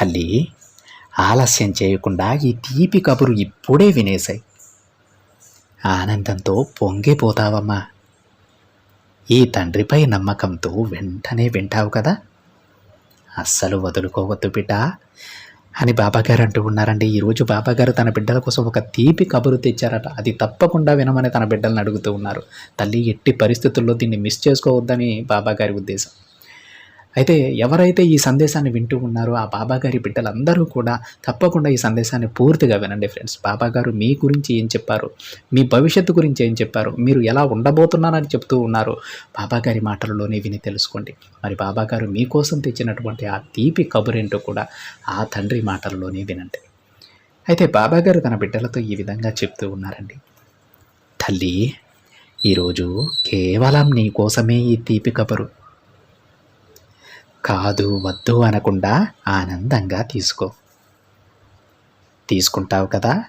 తల్లి ఆలస్యం చేయకుండా ఈ తీపి కబురు ఇప్పుడే వినేశాయి. ఆనందంతో పొంగిపోతావమ్మా. ఈ తండ్రిపై నమ్మకంతో వెంటనే వింటావు కదా. అస్సలు వదులుకోవద్దు బిడ్డ. అని బాబాగారు అంటూ ఉన్నారండి. ఈరోజు బాబాగారు తన బిడ్డల కోసం ఒక తీపి కబురు తెచ్చారట. అది తప్పకుండా వినమని తన బిడ్డలను అడుగుతూ ఉన్నారు. తల్లి ఎట్టి పరిస్థితుల్లో దీన్ని మిస్ చేసుకోవద్దని బాబాగారి ఉద్దేశం. అయితే ఎవరైతే ఈ సందేశాన్ని వింటూ ఉన్నారో ఆ బాబాగారి బిడ్డలందరూ కూడా తప్పకుండా ఈ సందేశాన్ని పూర్తిగా వినండి ఫ్రెండ్స్. బాబాగారు మీ గురించి ఏం చెప్పారు? మీ భవిష్యత్తు గురించి ఏం చెప్పారు? మీరు ఎలా ఉండబోతున్నారని చెప్తూ ఉన్నారు? బాబాగారి మాటలలోనే విని తెలుసుకోండి. మరి బాబాగారు మీకోసం తెచ్చినటువంటి ఆ తీపి కబురేంటో కూడా ఆ తండ్రి మాటలలోనే వినండి. అయితే బాబాగారు తన బిడ్డలతో ఈ విధంగా చెప్తూ ఉన్నారండి. తల్లి ఈరోజు కేవలం నీ కోసమే ఈ తీపి కబరు. కాదు వద్దు అనకుండా ఆనందంగా తీసుకో. తీసుకుంటావు కదా?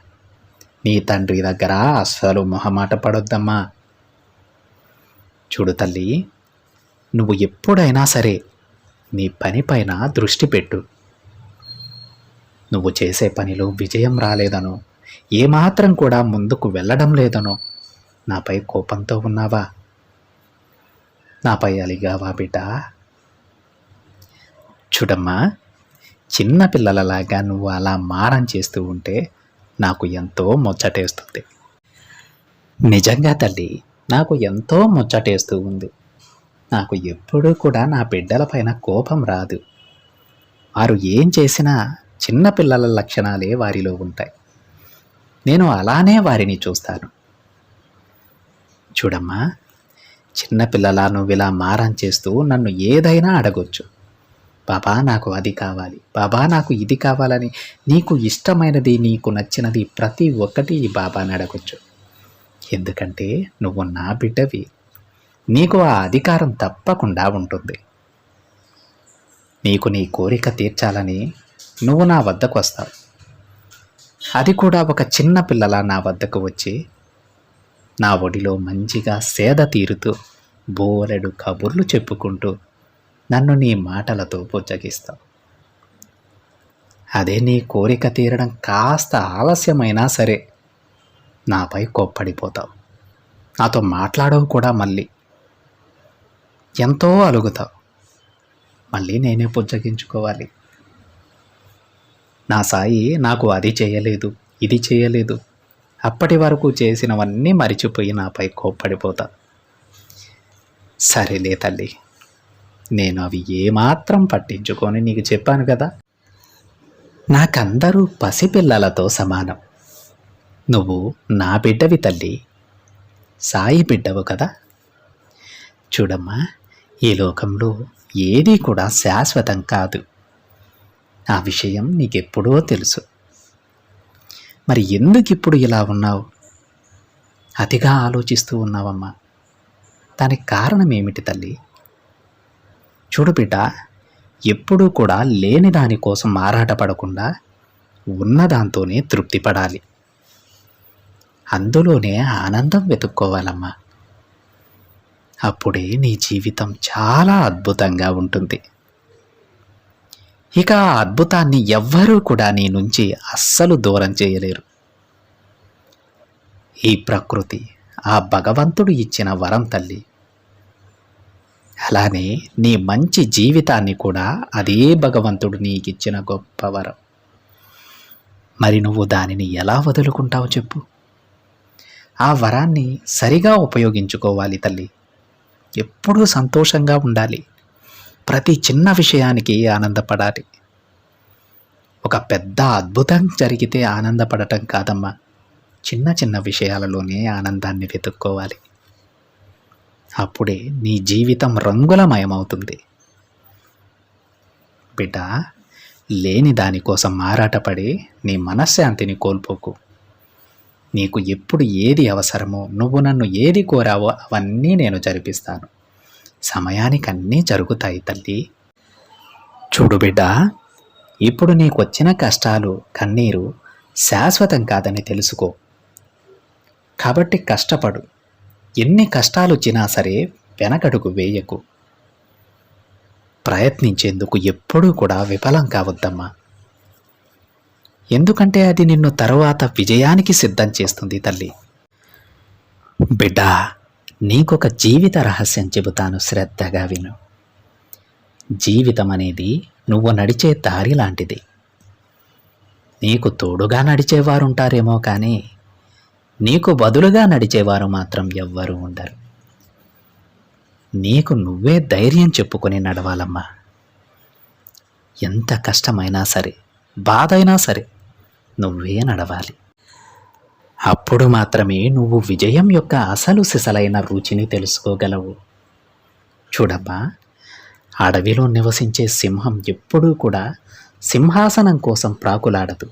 నీ తండ్రి దగ్గర అస్సలు మొహమాట పడొద్దమ్మా. చూడు తల్లి నువ్వు ఎప్పుడైనా సరే నీ పనిపైన దృష్టి పెట్టు. నువ్వు చేసే పనిలో విజయం రాలేదనో ఏమాత్రం కూడా ముందుకు వెళ్ళడం లేదనో నాపై కోపంతో ఉన్నావా? నాపై అలిగావా బిడ్డా? చూడమ్మా చిన్న పిల్లలలాగా నువ్వు అలా మారం చేస్తూ ఉంటే నాకు ఎంతో ముచ్చటేస్తుంది. నిజంగా తల్లి నాకు ఎంతో ముచ్చటేస్తూ ఉంది. నాకు ఎప్పుడూ కూడా నా బిడ్డలపైన కోపం రాదు. వారు ఏం చేసినా చిన్నపిల్లల లక్షణాలే వారిలో ఉంటాయి. నేను అలానే వారిని చూస్తాను. చూడమ్మా చిన్నపిల్లల నువ్వు ఇలా మారం చేస్తూ నన్ను ఏదైనా అడగొచ్చు. బాబా నాకు అది కావాలి. బాబా నాకు ఇది కావాలని నీకు ఇష్టమైనది నీకు నచ్చినది ప్రతి ఒక్కటి బాబాని అడగొచ్చు ఎందుకంటే నువ్వు నా బిడ్డవి. నీకు ఆ అధికారం తప్పకుండా ఉంటుంది. నీకు నీ కోరిక తీర్చాలని నువ్వు నా వద్దకు వస్తావు. అది కూడా ఒక చిన్న పిల్లల నా వద్దకు వచ్చి నా ఒడిలో మంచిగా సేద తీరుతూ బోలెడు కబుర్లు చెప్పుకుంటూ నన్ను నీ మాటలతో బుజ్జగిస్తావు. అదే నీ కోరిక తీరడం కాస్త ఆలస్యమైనా సరే నాపై కోప్పడిపోతావు. నాతో మాట్లాడవు కూడా మళ్ళీ. ఎంతో అలుగుతావు. మళ్ళీ నేనే పుచ్చగించుకోవాలి నా సాయి నాకు అది చేయలేదు ఇది చేయలేదు. అప్పటి వరకు చేసినవన్నీ మరిచిపోయి నాపై కోప్పడిపోతా. సరేలే తల్లి. నేను అవి ఏమాత్రం పట్టించుకొని నీకు చెప్పాను కదా. నాకందరూ పసిపిల్లలతో సమానం. నువ్వు నా బిడ్డవి తల్లి. సాయి బిడ్డవు కదా. చూడమ్మా ఈ లోకంలో ఏదీ కూడా శాశ్వతం కాదు. ఆ విషయం నీకెప్పుడో తెలుసు. మరి ఎందుకు ఇప్పుడు ఇలా ఉన్నావు? అతిగా ఆలోచిస్తూ ఉన్నావమ్మా. దానికి కారణం ఏమిటి తల్లి? చూడు బిడ్డ ఎప్పుడూ కూడా లేని దానికోసం ఆరాటపడకుండా ఉన్నదాంతోనే తృప్తి పడాలి అందులోనే ఆనందం వెతుక్కోవాలమ్మా. అప్పుడే నీ జీవితం చాలా అద్భుతంగా ఉంటుంది. ఇక ఆ అద్భుతాన్ని ఎవ్వరూ కూడా నీ నుంచి అస్సలు దూరం చేయలేరు. ఈ ప్రకృతి ఆ భగవంతుడు ఇచ్చిన వరం తల్లి అలానే నీ మంచి జీవితాన్ని కూడా అదే భగవంతుడు నీకిచ్చిన గొప్ప వరం. మరి నువ్వు దానిని ఎలా వదులుకుంటావు చెప్పు. ఆ వరాన్ని సరిగా ఉపయోగించుకోవాలి తల్లి. ఎప్పుడూ సంతోషంగా ఉండాలి. ప్రతి చిన్న విషయానికి ఆనందపడాలి. ఒక పెద్ద అద్భుతం జరిగితే ఆనందపడటం కాదమ్మా. చిన్న చిన్న విషయాలలోనే ఆనందాన్ని వెతుక్కోవాలి. అప్పుడే నీ జీవితం రంగులమయమవుతుంది. బిడ్డ లేని దానికోసం మారాటపడి నీ మనశ్శాంతిని కోల్పోకు. నీకు ఎప్పుడు ఏది అవసరమో నువ్వు నన్ను ఏది కోరావో అవన్నీ నేను జరిపిస్తాను. సమయానికి అన్నీ జరుగుతాయి తల్లి. చూడు బిడ్డ ఇప్పుడు నీకు వచ్చిన కష్టాలు కన్నీరు శాశ్వతం కాదని తెలుసుకో. కాబట్టి కష్టపడు. ఎన్ని కష్టాలు వచ్చినా సరే వెనకడుగు వేయకు. ప్రయత్నించేందుకు ఎప్పుడూ కూడా విఫలం కావద్దమ్మా. ఎందుకంటే అది నిన్ను తరువాత విజయానికి సిద్ధం చేస్తుంది తల్లి. బిడ్డ నీకొక జీవిత రహస్యం చెబుతాను శ్రద్ధగా విను. జీవితం అనేది నువ్వు నడిచే దారి లాంటిది. నీకు తోడుగా నడిచేవారుంటారేమో కానీ నీకు బదులుగా నడిచేవారు మాత్రం ఎవ్వరూ ఉండరు. నీకు నువ్వే ధైర్యం చెప్పుకొని నడవాలమ్మా. ఎంత కష్టమైనా సరే బాధ అయినా సరే నువ్వే నడవాలి. అప్పుడు మాత్రమే నువ్వు విజయం యొక్క అసలు సిసలైన రుచిని తెలుసుకోగలవు. చూడమ్మా అడవిలో నివసించే సింహం ఎప్పుడూ కూడా సింహాసనం కోసం ప్రాకులాడదు.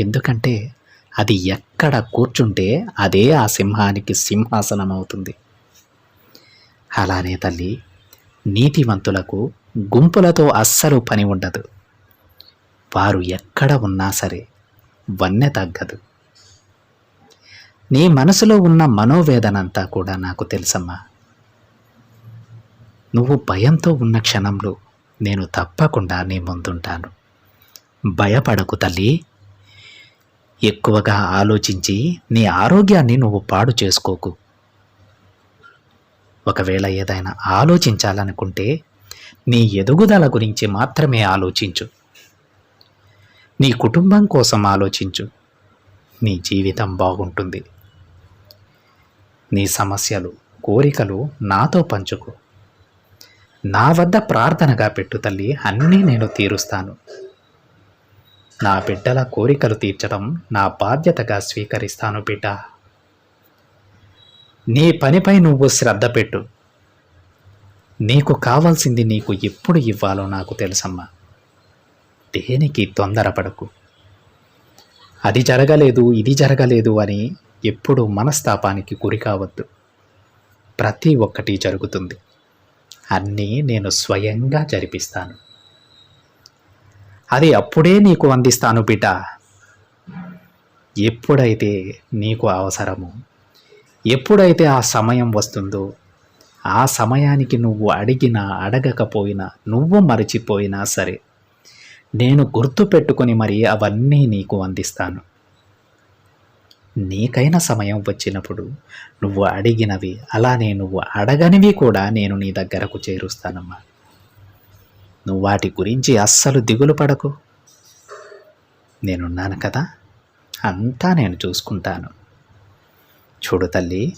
ఎందుకంటే అది ఎక్కడ కూర్చుంటే అదే ఆ సింహానికి సింహాసనం అవుతుంది అలానే తల్లి నీతివంతులకు గుంపులతో అస్సలు పని ఉండదు. వారు ఎక్కడ ఉన్నా సరే వన్నె తగ్గదు. నీ మనసులో ఉన్న మనోవేదనంతా కూడా నాకు తెలుసమ్మా. నువ్వు భయంతో ఉన్న క్షణంలో నేను తప్పకుండా నీ ముందుంటాను. భయపడకు తల్లి. ఎక్కువగా ఆలోచించి నీ ఆరోగ్యాన్ని నువ్వు పాడు చేసుకోకు. ఒకవేళ ఏదైనా ఆలోచించాలనుకుంటే నీ ఎదుగుదల గురించి మాత్రమే ఆలోచించు. నీ కుటుంబం కోసం ఆలోచించు. నీ జీవితం బాగుంటుంది. నీ సమస్యలు కోరికలు నాతో పంచుకో. నా వద్ద ప్రార్థనగా పెట్టు తల్లి అన్నీ నేను తీరుస్తాను. నా బిడ్డల కోరికలు తీర్చడం నా బాధ్యతగా స్వీకరిస్తాను బిడ్డ. నీ పనిపై నువ్వు శ్రద్ధ పెట్టు. నీకు కావాల్సింది నీకు ఎప్పుడు ఇవ్వాలో నాకు తెలుసమ్మా. దేనికి తొందరపడకు. అది జరగలేదు ఇది జరగలేదు అని ఎప్పుడు మనస్తాపానికి గురి కావద్దు. ప్రతి ఒక్కటి జరుగుతుంది. అన్నీ నేను స్వయంగా జరిపిస్తాను. అది అప్పుడే నీకు అందిస్తాను బిడ్డ ఎప్పుడైతే నీకు అవసరమో ఎప్పుడైతే ఆ సమయం వస్తుందో ఆ సమయానికి నువ్వు అడిగినా అడగకపోయినా నువ్వు మరచిపోయినా సరే నేను గుర్తు పెట్టుకొని మరి అవన్నీ నీకు అందిస్తాను. నీకైన సమయం వచ్చినప్పుడు నువ్వు అడిగినవి అలానే నువ్వు అడగనివి కూడా నేను నీ దగ్గరకు చేరుస్తానమ్మా. నువ్వు వాటి గురించి అస్సలు దిగులు పడకు. నేనున్నాను కదా అంతా నేను చూసుకుంటాను. చూడు తల్లి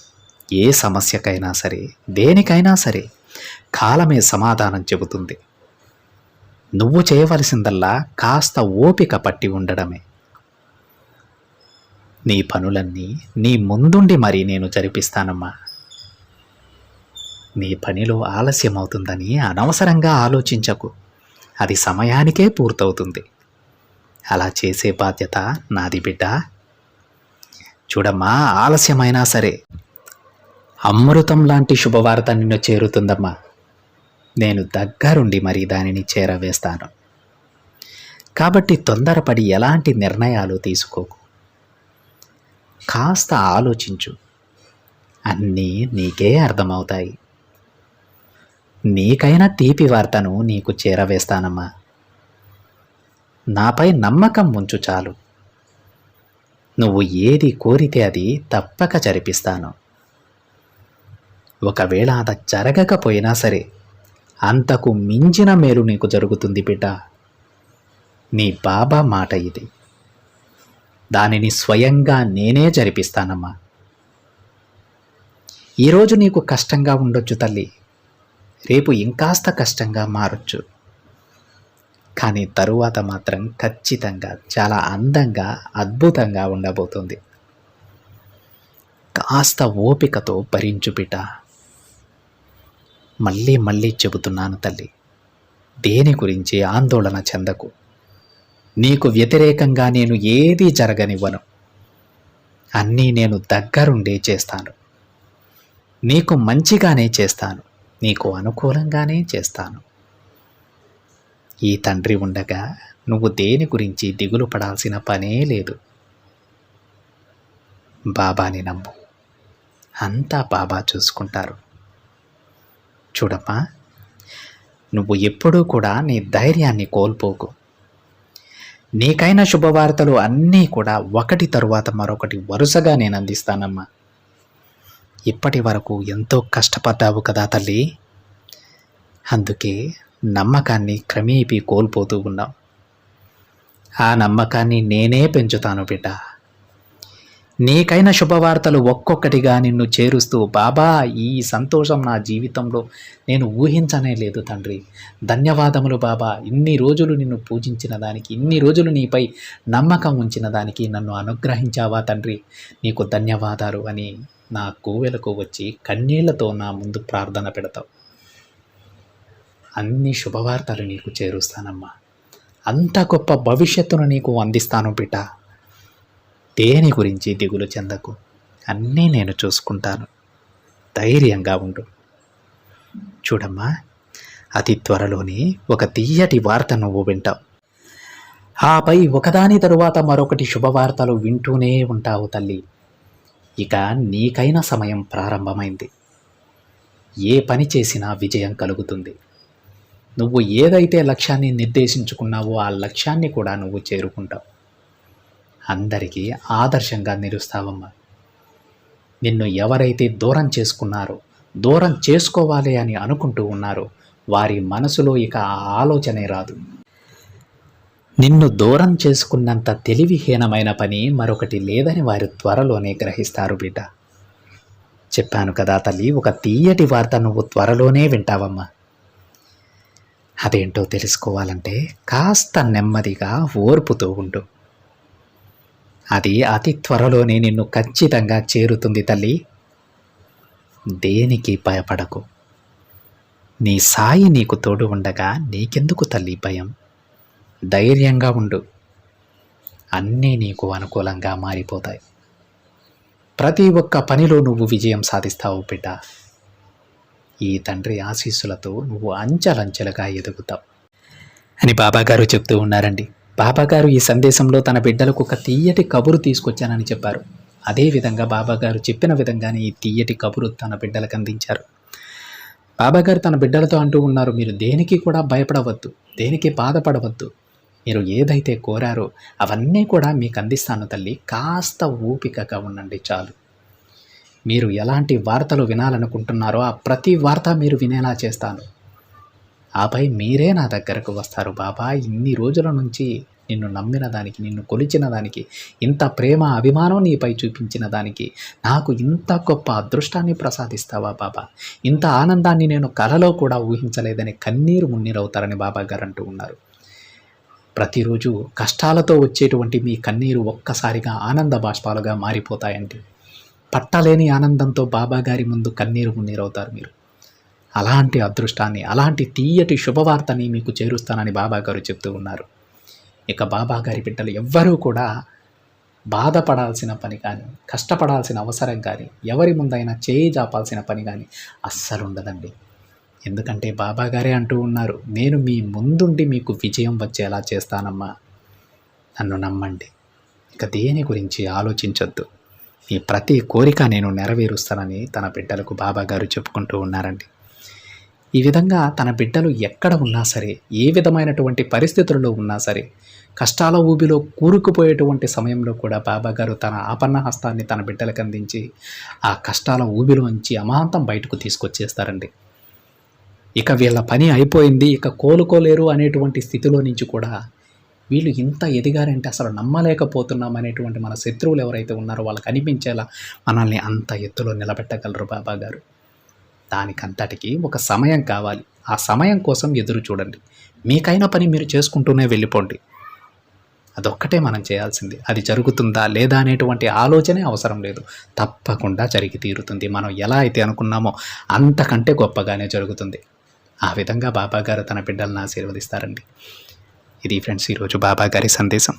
ఏ సమస్యకైనా సరే దేనికైనా సరే కాలమే సమాధానం చెబుతుంది. నువ్వు చేయవలసిందల్లా కాస్త ఓపిక పట్టి ఉండడమే. నీ పనులన్నీ నీ ముందుండి మరీ నేను జరిపిస్తానమ్మా. నీ పనిలో ఆలస్యం అవుతుందని అనవసరంగా ఆలోచించకు. అది సమయానికే పూర్తవుతుంది. అలా చేసే బాధ్యత నాది బిడ్డ. చూడమ్మా ఆలస్యమైనా సరే. అమృతం లాంటి శుభవార్త నిన్ను చేరుతుందమ్మా. నేను దగ్గరుండి మరి దానిని చేరవేస్తాను. కాబట్టి తొందరపడి ఎలాంటి నిర్ణయాలు తీసుకోకు. కాస్త ఆలోచించు. అన్నీ నీకే అర్థమవుతాయి. నీకైన తీపి వార్తను నీకు చేరవేస్తానమ్మా. నాపై నమ్మకం ఉంచు చాలు. నువ్వు ఏది కోరితే అది తప్పక జరిపిస్తాను. ఒకవేళ అది జరగకపోయినా సరే అంతకు మించిన మేలు నీకు జరుగుతుంది బిడ్డ. నీ బాబా మాట ఇది. దానిని స్వయంగా నేనే జరిపిస్తానమ్మా. ఈరోజు నీకు కష్టంగా ఉండొచ్చు తల్లి. రేపు ఇంకాస్త కష్టంగా మారొచ్చు. కానీ తరువాత మాత్రం ఖచ్చితంగా చాలా అందంగా అద్భుతంగా ఉండబోతుంది. కాస్త ఓపికతో భరించు బిడ్డ. మళ్ళీ మళ్ళీ చెబుతున్నాను తల్లి దేని గురించి ఆందోళన చెందకు? నీకు వ్యతిరేకంగా నేను ఏదీ జరగనివ్వను. అన్నీ నేను దగ్గరుండే చేస్తాను. నీకు మంచిగానే చేస్తాను. నీకు అనుకూలంగానే చేస్తాను. ఈ తండ్రి ఉండగా నువ్వు దేని గురించి దిగులు పడాల్సిన పనే లేదు. బాబాని నమ్ము. అంతా బాబా చూసుకుంటారు. చూడమ్మా నువ్వు ఎప్పుడూ కూడా నీ ధైర్యాన్ని కోల్పోకు. నీకైన శుభవార్తలు అన్నీ కూడా ఒకటి తరువాత మరొకటి వరుసగా నేను అందిస్తానమ్మా. ఇప్పటి వరకు ఎంతో కష్టపడ్డావు కదా తల్లి. అందుకే నమ్మకాన్ని క్రమేపీ కోల్పోతూ ఉన్నాం ఆ నమ్మకాన్ని నేనే పెంచుతాను బిడ్డ. నీకైన శుభవార్తలు ఒక్కొక్కటిగా నిన్ను చేరుస్తూ బాబా ఈ సంతోషం నా జీవితంలో నేను ఊహించనే లేదు తండ్రి. ధన్యవాదములు బాబా. ఇన్ని రోజులు నిన్ను పూజించిన దానికి ఇన్ని రోజులు నీపై నమ్మకం ఉంచిన దానికి నన్ను అనుగ్రహించావా తండ్రి? నీకు ధన్యవాదాలు అని నా కోవెలకు వచ్చి కన్నీళ్ళతో నా ముందు ప్రార్థన పెడతావు. అన్ని శుభవార్తలు నీకు చేరుస్తానమ్మా. అంత గొప్ప భవిష్యత్తును నీకు అందిస్తాను బిడ్డ. దేని గురించి దిగులు చెందకు? అన్నీ నేను చూసుకుంటాను. ధైర్యంగా ఉండు. చూడమ్మా అతి త్వరలోనే ఒక తీయటి వార్త నువ్వు వింటావు. ఆపై ఒకదాని తరువాత మరొకటి శుభవార్తలు వింటూనే ఉంటావు తల్లి. ఇక నీకైన సమయం ప్రారంభమైంది. ఏ పని చేసినా విజయం కలుగుతుంది. నువ్వు ఏదైతే లక్ష్యాన్ని నిర్దేశించుకున్నావో ఆ లక్ష్యాన్ని కూడా నువ్వు చేరుకుంటావు. అందరికీ ఆదర్శంగా నిలుస్తావమ్మా. నిన్ను ఎవరైతే దూరం చేసుకున్నారో దూరం చేసుకోవాలి అని అనుకుంటూ ఉన్నారో వారి మనసులో ఇక ఆలోచనే రాదు. నిన్ను దూరం చేసుకున్నంత తెలివిహీనమైన పని మరొకటి లేదని వారు త్వరలోనే గ్రహిస్తారు బిడ్డ. చెప్పాను కదా తల్లి ఒక తీయటి వార్త నువ్వు త్వరలోనే వింటావమ్మా. అదేంటో తెలుసుకోవాలంటే కాస్త నెమ్మదిగా ఓర్పుతూ ఉండు. అది అతి త్వరలోనే నిన్ను ఖచ్చితంగా చేరుతుంది తల్లి. దేనికి భయపడకు? నీ సాయి నీకు తోడు ఉండగా నీకెందుకు తల్లి భయం? ధైర్యంగా ఉండు. అన్నీ నీకు అనుకూలంగా మారిపోతాయి. ప్రతి ఒక్క పనిలో నువ్వు విజయం సాధిస్తావు బిడ్డ. ఈ తండ్రి ఆశీస్సులతో నువ్వు అంచెలంచెలుగా ఎదుగుతావు. అని బాబాగారు చెప్తూ ఉన్నారండి. బాబాగారు ఈ సందేశంలో తన బిడ్డలకు ఒక తీయటి కబురు తీసుకొచ్చానని చెప్పారు. అదేవిధంగా బాబాగారు చెప్పిన విధంగానే ఈ తీయటి కబురు తన బిడ్డలకు అందించారు. బాబాగారు తన బిడ్డలతో అంటూ ఉన్నారు మీరు దేనికి కూడా భయపడవద్దు. దేనికి బాధపడవద్దు. మీరు ఏదైతే కోరారో అవన్నీ కూడా మీకు అందిస్తాను తల్లి. కాస్త ఓపికగా ఉండండి చాలు. మీరు ఎలాంటి వార్తలు వినాలనుకుంటున్నారో ఆ ప్రతి వార్త మీరు వినేలా చేస్తాను. ఆపై మీరే నా దగ్గరకు వస్తారు. బాబా ఇన్ని రోజుల నుంచి నిన్ను నమ్మిన దానికి నిన్ను కొలిచిన దానికి ఇంత ప్రేమ అభిమానం నీపై చూపించిన దానికి నాకు ఇంత గొప్ప అదృష్టాన్ని ప్రసాదిస్తావా బాబా? ఇంత ఆనందాన్ని నేను కలలో కూడా ఊహించలేదని కన్నీరు మున్నీరవుతారని బాబా గారు అంటూ ఉన్నారు. ప్రతిరోజు కష్టాలతో వచ్చేటువంటి మీ కన్నీరు ఒక్కసారిగా ఆనంద బాష్పాలుగా మారిపోతాయండి. పట్టలేని ఆనందంతో బాబాగారి ముందు కన్నీరు మున్నీరవుతారు మీరు. అలాంటి అదృష్టాన్ని అలాంటి తీయటి శుభవార్తని మీకు చేరుస్తానని బాబాగారు చెప్తూ ఉన్నారు. ఇక బాబాగారి బిడ్డలు ఎవ్వరూ కూడా బాధపడాల్సిన పని కానీ కష్టపడాల్సిన అవసరం కానీ ఎవరి ముందైనా చేయి జాపాల్సిన పని కానీ అస్సలు ఉండదండి ఎందుకంటే బాబాగారే అంటూ ఉన్నారు నేను మీ ముందుండి మీకు విజయం వచ్చేలా చేస్తానమ్మా. నన్ను నమ్మండి. ఇక దేని గురించి ఆలోచించొద్దు. మీ ప్రతి కోరిక నేను నెరవేరుస్తానని తన బిడ్డలకు బాబాగారు చెప్పుకుంటూ ఉన్నారండి. ఈ విధంగా తన బిడ్డలు ఎక్కడ ఉన్నా సరే ఏ విధమైనటువంటి పరిస్థితుల్లో ఉన్నా సరే కష్టాల ఊబిలో కూరుకుపోయేటువంటి సమయంలో కూడా బాబాగారు తన ఆపన్న హస్తాన్ని తన బిడ్డలకు అందించి ఆ కష్టాల ఊబిలోంచి అమాంతం బయటకు తీసుకొచ్చేస్తారండి. ఇక వీళ్ళ పని అయిపోయింది ఇక కోలుకోలేరు అనేటువంటి స్థితిలో నుంచి కూడా వీళ్ళు ఇంత ఎదిగారంటే అసలు నమ్మలేకపోతున్నాం అనేటువంటి మన శత్రువులు ఎవరైతే ఉన్నారో వాళ్ళకి అనిపించేలా మనల్ని అంత ఎత్తులో నిలబెట్టగలరు బాబా గారు. దానికంతటికి ఒక సమయం కావాలి. ఆ సమయం కోసం ఎదురు చూడండి. మీకైన పని మీరు చేసుకుంటూనే వెళ్ళిపోండి. అదొక్కటే మనం చేయాల్సింది. అది జరుగుతుందా లేదా అనేటువంటి ఆలోచనే అవసరం లేదు. తప్పకుండా జరిగి తీరుతుంది. మనం ఎలా అయితే అనుకున్నామో అంతకంటే గొప్పగానే జరుగుతుంది. ఆ విధంగా బాబాగారు తన బిడ్డలను ఆశీర్వదిస్తారండి. ఇది ఫ్రెండ్స్ ఈరోజు బాబాగారి సందేశం.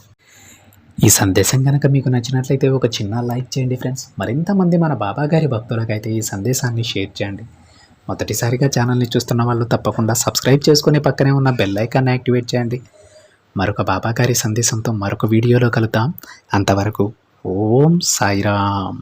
ఈ సందేశం కనుక మీకు నచ్చినట్లయితే ఒక చిన్న లైక్ చేయండి ఫ్రెండ్స్. మరింతమంది మన బాబాగారి భక్తులకైతే ఈ సందేశాన్ని షేర్ చేయండి. మొదటిసారిగా ఛానల్ని చూస్తున్న వాళ్ళు తప్పకుండా సబ్స్క్రైబ్ చేసుకుని పక్కనే ఉన్న బెల్ ఐకాన్ని యాక్టివేట్ చేయండి. మరొక బాబా గారి సందేశంతో మరొక వీడియోలో కలుద్దాం. అంతవరకు ఓం సాయిరామ్.